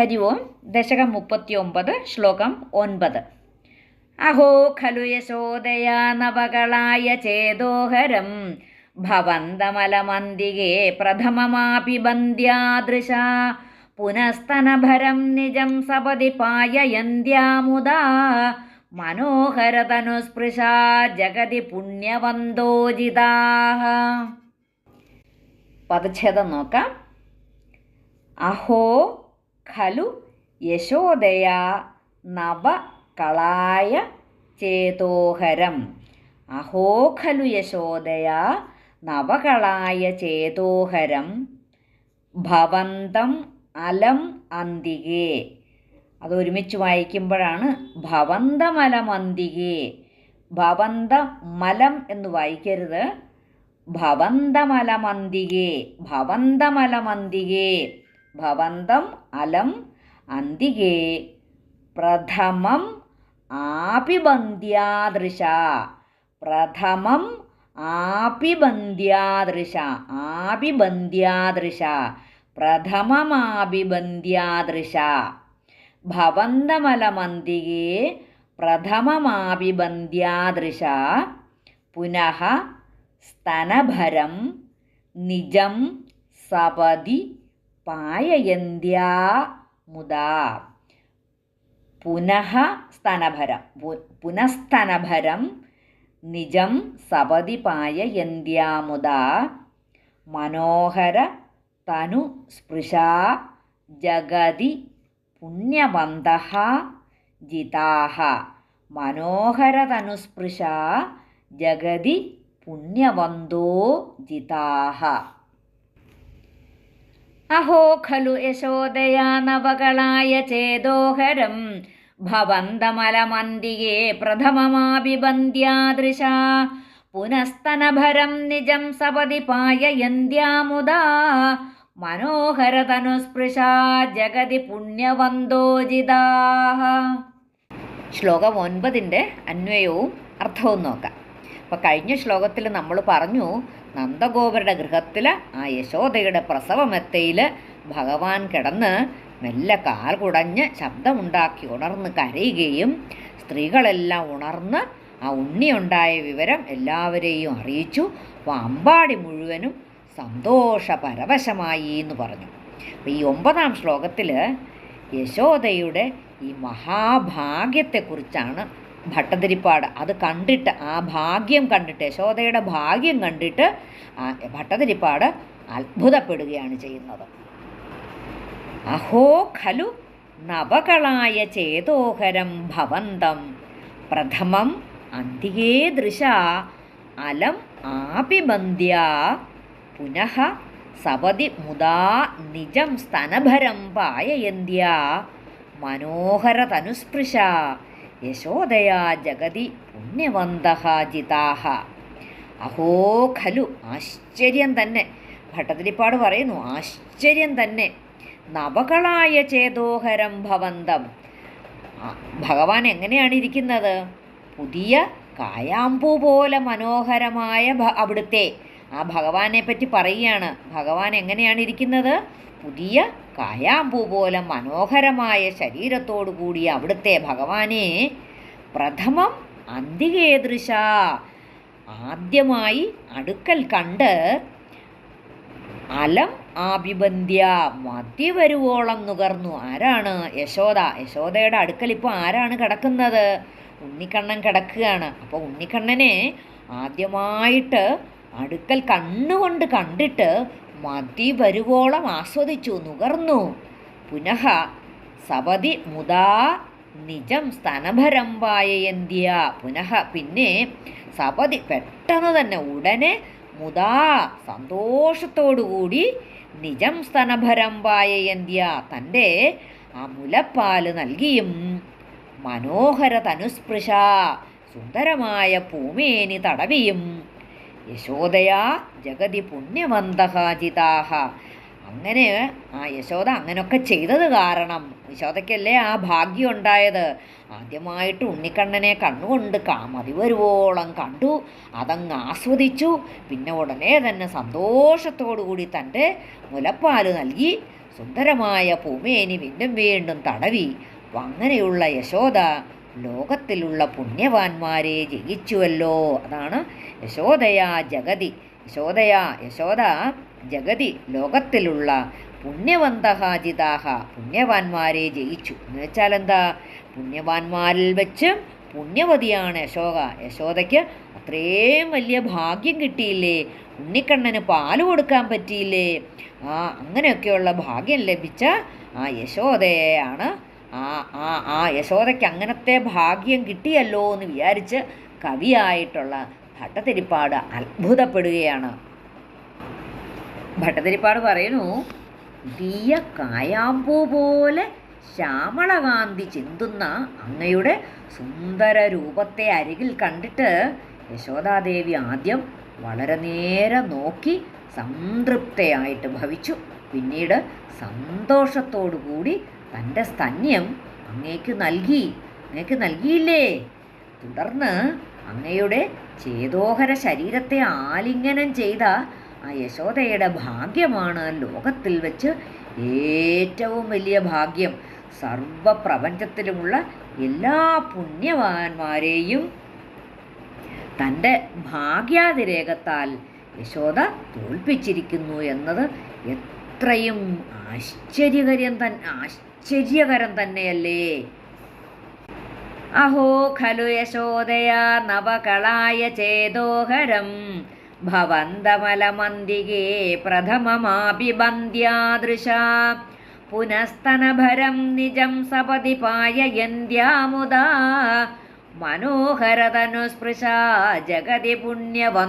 ഹരി ഓം ദശകം മുപ്പത്തി ഒമ്പത് ശ്ലോകം ഒൻപത് അഹോ ഖലു യശോദയാ നവകളായ ചേതോഹരം ഭവന്തമലമന്തികേ പ്രഥമമാപി ബന്ധ്യാദൃശ പുനസ്തനഭരം നിജം സപതി പായയന്ത്യാമുദാ മനോഹരതനുസ്പൃശാ ജഗതി പുണ്യവന്തോജിതാ പദച്ഛേദം നോക്കാം. അഹോ ഖലു യശോദയാ നവകളായ ചേതോഹരം. അഹോ ഖലു യശോദയാ നവകളായ ചേതോഹരം. ഭവന്തം അലം അന്തികേ. അത് ഒരുമിച്ച് വായിക്കുമ്പോഴാണ് ഭവന്തമലം അന്തികേ. ഭവന്ത മലം എന്ന് വായിക്കരുത്. ഭവന്തമലമന്തികേ ഭവന്തമലമന്തികേ ഭവന്തം അലം അന്തികേ പ്രഥമം ആപിബന്ധ്യാദൃശ. പ്രഥമം ആപിബന്ധ്യാദൃശ ആപിബന്ധ്യാദൃശ പ്രഥമമാപിബന്ധ്യാദൃശ. ഭവന്തമലമന്തികേ പ്രഥമമാപിബന്ധ്യാദൃശ. പുനഃ സ്തനഭരം നിജം സപതി പായയന്ത്യാ മുദാ പുനഃ സ്തനഭരം പുനഃസ്തനഭരം നിജം സപതി പായയന്ത്യാമുദാ മനോഹര തനു സ്പൃശാ ജഗതി പുണ്യവന്ത ജിതാഹ മനോഹരതനുസ്പൃശാ ജഗതി പുണ്യവന്തോ ജിതാः അഹോ ഖലു യശോദയാ നവകളായ ചേതോഹരം. ഭവന്തമലമന്തിയെ പ്രഥമമാഭിബന്ധ്യാദൃശ. പുനസ്തനഭരം നിജം സപതി പായയന്ത്യാമുദാ. മനോഹരതനുസ്പൃശാ ജഗതി പുണ്യവന്തോജിതാ. ശ്ലോകം ഒൻപതിന്റെ അന്വയവും അർത്ഥവും നോക്കാം. അപ്പോൾ കഴിഞ്ഞ ശ്ലോകത്തിൽ നമ്മൾ പറഞ്ഞു നന്ദഗോപരുടെ ഗൃഹത്തിൽ ആ യശോദയുടെ പ്രസവമെത്തയിൽ ഭഗവാൻ കിടന്ന് മെല്ലെ കാൽ കുടഞ്ഞ് ശബ്ദമുണ്ടാക്കി ഉണർന്ന് കരയുകയും സ്ത്രീകളെല്ലാം ഉണർന്ന് ആ ഉണ്ണിയുണ്ടായ വിവരം എല്ലാവരെയും അറിയിച്ചു. അപ്പോൾ അമ്പാടി മുഴുവനും സന്തോഷപരവശമായി എന്ന് പറഞ്ഞു. അപ്പോൾ ഈ ഒമ്പതാം ശ്ലോകത്തിൽ യശോദയുടെ ഈ മഹാഭാഗ്യത്തെക്കുറിച്ചാണ് ഭട്ടതിരിപ്പാട്. അത് കണ്ടിട്ട് ആ ഭാഗ്യം കണ്ടിട്ട് യശോദയുടെ ഭാഗ്യം കണ്ടിട്ട് ആ ഭട്ടതിരിപ്പാട് അത്ഭുതപ്പെടുകയാണ് ചെയ്യുന്നത്. അഹോ ഖലു നവകളായ ചേതോഹരം ഭവന്തം. പ്രഥമം അന്തികേ ദൃശ അലം ആപിബന്ധ്യ. പുനഃ സവതി മുദാ നിജം സ്തനഭരം പായയന്ത്യ. മനോഹരതനുസ്പൃശ യശോദയാ ജഗതി പുണ്യവന്തഹാജിതാഹ അഹോ ഖലു ആശ്ചര്യം തന്നെ. ഭട്ടതിരിപ്പാട് പറയുന്നു ആശ്ചര്യം തന്നെ. നവകളായ ചേതോഹരം ഭവന്തം. ഭഗവാൻ എങ്ങനെയാണ് ഇരിക്കുന്നത്? പുതിയ കായാമ്പൂ പോലെ മനോഹരമായ അവിടുത്തെ. ആ ഭഗവാനെ പറ്റി പറയുകയാണ്. ഭഗവാൻ എങ്ങനെയാണ് ഇരിക്കുന്നത്? പുതിയ കായാമ്പൂ പോലെ മനോഹരമായ ശരീരത്തോടു കൂടിയ അവിടുത്തെ ഭഗവാനെ പ്രഥമം അന്തികേദൃശ ആദ്യമായി അടുക്കൽ കണ്ട് അലം ആഭിബന്ധ്യ മദ്യവരുവോളം വരുവോളം നുകർന്നു. ആരാണ്? യശോദ. യശോദയുടെ അടുക്കൽ ഇപ്പോൾ ആരാണ് കിടക്കുന്നത്? ഉണ്ണിക്കണ്ണൻ കിടക്കുകയാണ്. അപ്പോൾ ഉണ്ണിക്കണ്ണനെ ആദ്യമായിട്ട് അടുക്കൽ കണ്ണുകൊണ്ട് കണ്ടിട്ട് മതി വരുവോളം ആസ്വദിച്ചു നുകർന്നു. പുനഃ സപതി മുതാ നിജം സ്തനഭരം വായയന്തിയ പുനഃ പിന്നെ സപതി പെട്ടെന്ന് തന്നെ ഉടനെ മുതാ സന്തോഷത്തോടുകൂടി നിജം സ്തനഭരം വായയന്തിയ തന്റെ ആ മുലപ്പാൽ നൽകിയും. മനോഹര തനുസ്പൃശ സുന്ദരമായ പൂമേനി തടവിയും. യശോദയാ ജഗതി പുണ്യവന്തഹാജിതാഹ അങ്ങനെ ആ യശോദ അങ്ങനെയൊക്കെ ചെയ്തത് കാരണം യശോദയ്ക്കല്ലേ ആ ഭാഗ്യം ഉണ്ടായത് ആദ്യമായിട്ട് ഉണ്ണിക്കണ്ണനെ കണ്ണുകൊണ്ട് കാമതി വരുവോളം കണ്ടു. അതങ്ങ് ആസ്വദിച്ചു. പിന്നെ ഉടനെ തന്നെ സന്തോഷത്തോടു കൂടി തന്റെ മുലപ്പാൽ നൽകി. സുന്ദരമായ പൂമേനി വീണ്ടും വീണ്ടും തടവി. അങ്ങനെയുള്ള യശോദ ലോകത്തിലുള്ള പുണ്യവാന്മാരെ ജയിച്ചുവല്ലോ. അതാണ് യശോദയാ ജഗതി. യശോദയാ യശോദ ജഗതി ലോകത്തിലുള്ള പുണ്യവന്തഹാജിതാഹ. പുണ്യവാന്മാരെ ജയിച്ചു. എന്ന് വെച്ചാൽ എന്താ പുണ്യവാന്മാരിൽ വെച്ച് പുണ്യവതിയാണ് യശോക യശോദയ്ക്ക് അത്രയും വലിയ ഭാഗ്യം കിട്ടിയില്ലേ? ഉണ്ണിക്കണ്ണന് പാൽ കൊടുക്കാൻ പറ്റിയില്ലേ? ആ അങ്ങനെയൊക്കെയുള്ള ഭാഗ്യം ലഭിച്ച ആ യശോദയെയാണ് ആ ആ ആ യശോദയ്ക്ക് അങ്ങനത്തെ ഭാഗ്യം കിട്ടിയല്ലോ എന്ന് വിചാരിച്ച് കവിയായിട്ടുള്ള ഭട്ടതിരിപ്പാട് അത്ഭുതപ്പെടുകയാണ്. ഭട്ടതിരിപ്പാട് പറയുന്നു തീയ കായാമ്പൂ പോലെ ശ്യാമളകാന്തി ചിന്തുന്ന അങ്ങയുടെ സുന്ദര രൂപത്തെ അരികിൽ കണ്ടിട്ട് യശോദാദേവി ആദ്യം വളരെ നേരം നോക്കി സംതൃപ്തയായിട്ട് ഭവിച്ചു. പിന്നീട് സന്തോഷത്തോടു കൂടി തന്റെ സ്തന്യം അങ്ങേക്ക് നൽകി അങ്ങേക്ക് നൽകിയില്ലേ? തുടർന്ന് അങ്ങയുടെ ചേതോഹര ശരീരത്തെ ആലിംഗനം ചെയ്ത ആ യശോദയുടെ ഭാഗ്യമാണ് ലോകത്തിൽ വെച്ച് ഏറ്റവും വലിയ ഭാഗ്യം. സർവപ്രപഞ്ചത്തിലുമുള്ള എല്ലാ പുണ്യവാന്മാരെയും തന്റെ ഭാഗ്യാതിരേകത്താൽ യശോദ തോൽപ്പിച്ചിരിക്കുന്നു എന്നത് എത്രയും ആശ്ചര്യകരം തൻ ആശ്ചര്യകരം തന്നെയല്ലേ? അഹോ ഖലു യശോദയാ നവകളായ ചേതോഹരം. ഭവന്തമലമന്തികേ പ്രഥമമാഭിബന്ധ്യാദൃശ പുനസ്തനഭരം നിജം സപതി പായയന്ത്യാമുദാ മനോഹരതനുസ്പൃശാ ജഗതി പുണ്യവന്തോജിതാः